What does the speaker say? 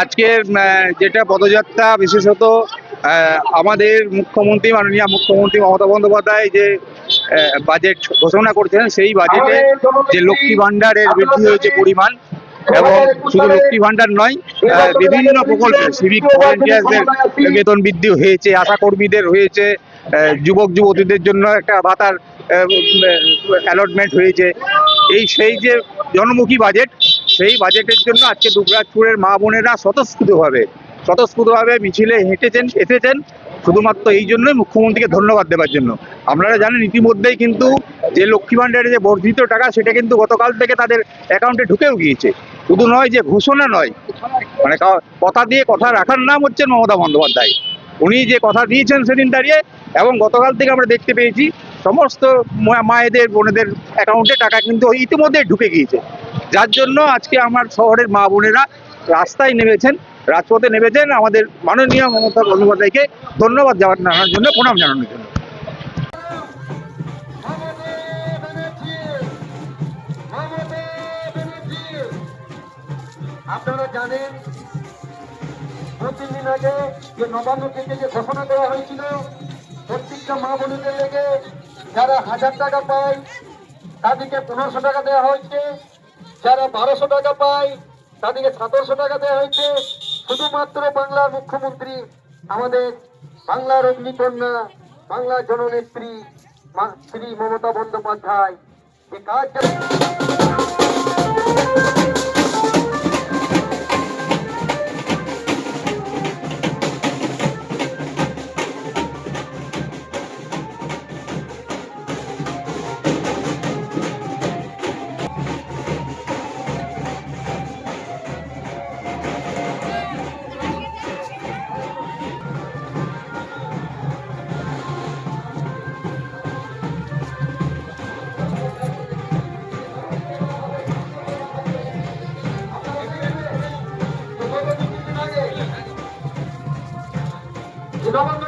আজকের যেটা পদযাত্রা, বিশেষত আমাদের মুখ্যমন্ত্রী, মাননীয় মুখ্যমন্ত্রী মমতা বন্দ্যোপাধ্যায় যে বাজেট ঘোষণা করছেন সেই বাজেটে যে লক্ষ্মী ভাণ্ডারের বৃদ্ধি হয়েছে পরিমাণ এবং শুধু লক্ষ্মী ভাণ্ডার নয় বিভিন্ন প্রকল্পে সিভিক ভলেন্টিয়ার্সদের বেতন বৃদ্ধি হয়েছে, আশা কর্মীদের হয়েছে যুবক, যুবতীদের জন্য একটা ভাতার অ্যালটমেন্ট হয়েছে। এই সেই যে জনমুখী বাজেট সেই বাজেটের জন্য আজকে দুবরাজপুরের মা বোনেরা স্বতঃস্ফূর্তভাবে স্বতঃস্ফূর্তভাবে মিছিলে হেঁটেছেন, এসেছেন। শুধুমাত্র এই জন্যই মুখ্যমন্ত্রীকে ধন্যবাদ দেওয়ার জন্য। আপনারা জানেন, ইতিমধ্যেই কিন্তু যে লক্ষ্মী ভাণ্ডারের যে বর্ধিত টাকা, সেটা কিন্তু গতকাল থেকে তাদের অ্যাকাউন্টে ঢুকেও গিয়েছে। শুধু নয় যে ঘোষণা নয় মানে কথা দিয়ে কথা রাখার নাম হচ্ছে মমতা বন্দ্যোপাধ্যায়। উনি যে কথা দিয়েছেন সেদিন দাঁড়িয়ে, এবং গতকাল থেকে আমরা দেখতে পেয়েছি, সমস্ত মায়েদের, বোনেদের অ্যাকাউন্টে টাকা কিন্তু ইতিমধ্যে ঢুকে গিয়েছে। যার জন্য আজকে আমার শহরের মা বোনেরা রাস্তায় নেমেছেন, রাজপথে নেমেছেন। আমাদের মাননীয় মমতা বন্দ্যোপাধ্যায়কে ধন্যবাদ জানানোর জন্য, প্রণাম জানানোর জন্য। আপনারা জানেন, প্রতিদিন আগে যে নবান্ন থেকে যে ঘোষণা দেওয়া হয়েছিল, প্রত্যেকটা মা বোনেদের লেগে যারা হাজার টাকা পায়, তাদেরকে পনেরোশো টাকা দেওয়া হয়েছে। যারা বারোশো টাকা পায়, তাদেরকে সতেরোশো টাকা দেওয়া হয়েছে। শুধুমাত্র বাংলার মুখ্যমন্ত্রী, আমাদের বাংলার অগ্নিকন্যা, বাংলার জননেত্রী শ্রী মমতা বন্দ্যোপাধ্যায়। যে কাজ যে নবান্ন একটা ঘোষণা হয়েছিল